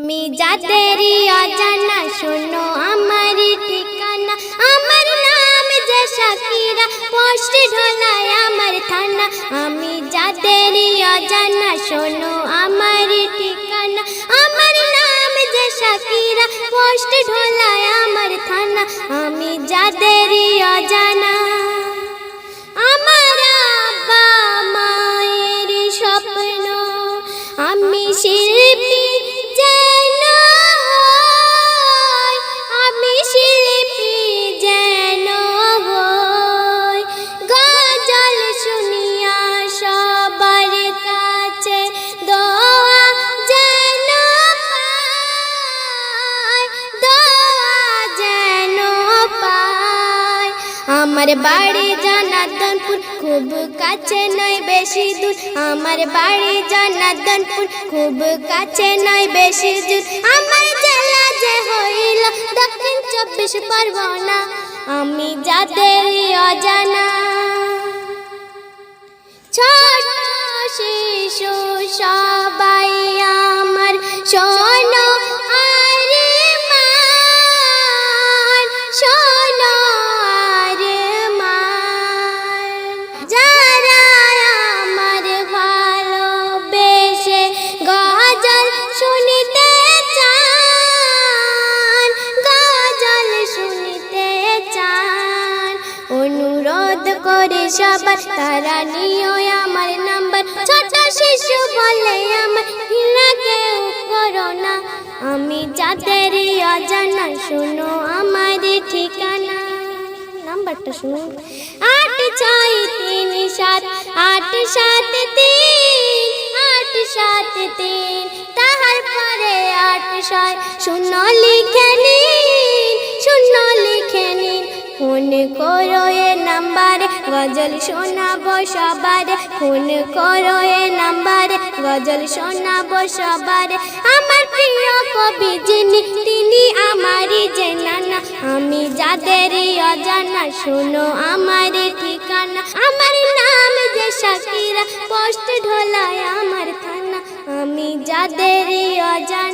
আমি যাদেরই অজানা, শোনো আমার ঠিকানা। আমার নাম যে শাকিরা পোস্ট ঢোলায় আমার থানা। আমি যাদেরই অজানা, শোনো আমার বাড়ি জনার্দনপুর, খুব কাছে নয় বেশি দূর। আমার বাড়ি জনার্দনপুর, খুব কাছে নয় বেশি দূর। আমার জেলা যে হইল দক্ষিণ চব্বিশ পরগনা, আমি যাদের অজানা। ছোট শিশু সবাই করে সবার, তারা নিও আমার নাম্বার। ছোট শিশু বলে আমার ঘৃণা কেউ করো না। আমি যাদের অজানা, শোনো আমার ঠিকানা। নাম্বারটা শুনুন আট ছয় তিন সাত, আট সাত তিন, আট সাত তিন। তাহার পরে আট ছয়, শূন্য লিখে নিন, শূন্য লিখে নিন। ফোন করো গজল শোনাবো সবারে, ফোন করো এ নাম্বারে, গজল শোনাবো সবারে। আমার প্রিয় কবি যিনি, তিনি আমারই যে নানা আমি যাদেরই অজানা, শোনো আমার ঠিকানা। আমার নাম যে শাকিরা পোস্ট ঢোলায় আমার থানা। আমি যাদেরই অজানা